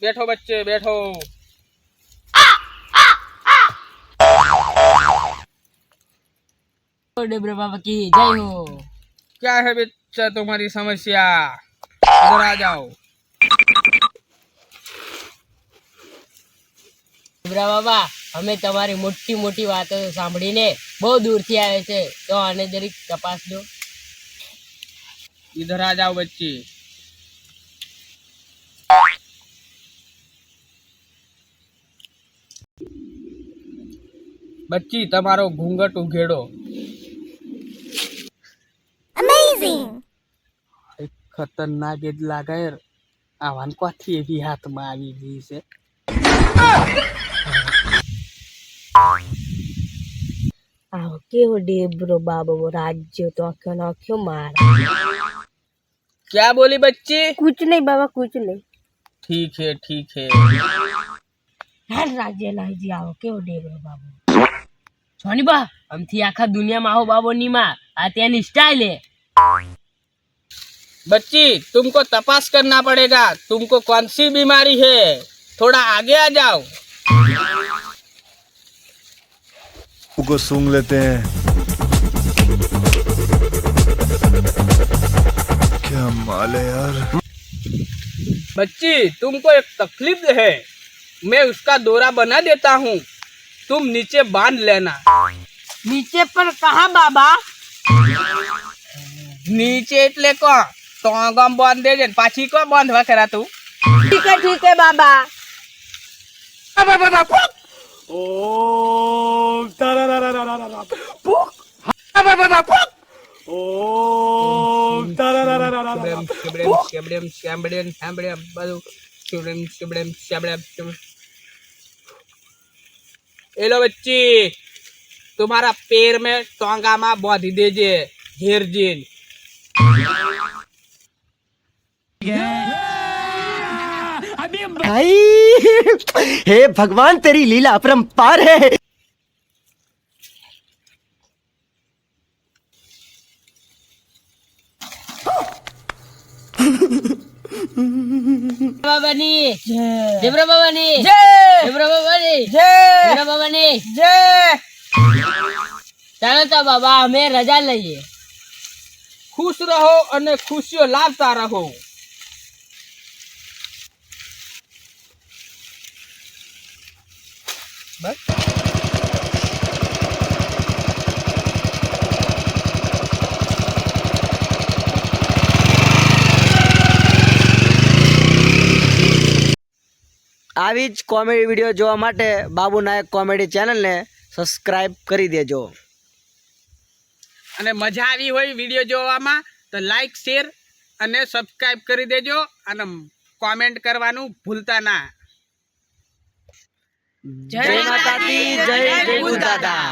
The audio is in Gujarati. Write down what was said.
બેઠો બચ્ચે બેઠો ડબરા બાબા કી જય હો क्या બાબા અમે તમારી મોટી મોટી વાતો સાંભળીને બહુ દૂરથી આવે છે તો આને જરીક તપાસ દો ઇધર આ જાઓ બચ્ચી बच्ची तमारो घूंघट उघेड़ो खतरनाक इज लागे को भी हाथ में आवी जी से डेब्रो बाबू वो तो क्या बोली बच्ची कुछ नहीं बाबा कुछ नहीं ठीक है ठीक है हर राज्य लाई आओ के बाबू સોની બા આમથી આખા દુનિયામાં આવો બાબો ની માં આ ત્યાંની स्टाइल है बच्ची तुमको तपास करना पड़ेगा तुमको कौन सी बीमारी है थोड़ा आगे आ जाओ को सूंघ लेते हैं क्या माल है यार बच्ची तुमको एक तकलीफ है मैं उसका दौरा बना देता हूँ तुम नीचे बांध लेना नीचे पर कहां बाबा नीचे એટલે કો ટોંગમ બાંધ દેજે પછી કો બાંધવા કરા તું ઠીક ઠીક હે બાબા ઓક તરારારારારા પુક આબાબા પુક ઓક તરારારારારા ये लो बच्ची तुम्हारा पैर में टोंगा माँ बांधी दीजिए हेर जीन भाई हे भगवान तेरी लीला अपरंपार है ચાલો તો બાબા અમે રજા લઈએ ખુશ રહો અને ખુશીઓ લાવતા રહો બસ આવી જ કોમેડી વિડીયો જોવા માટે બાબુ નાયક કોમેડી ચેનલને સબસ્ક્રાઈબ કરી દેજો અને મજા આવી હોય વિડીયો જોવામાં તો લાઈક શેર અને સબસ્ક્રાઈબ કરી દેજો અને કોમેન્ટ કરવાનું ભૂલતા ના જય માતાજી જય દાદા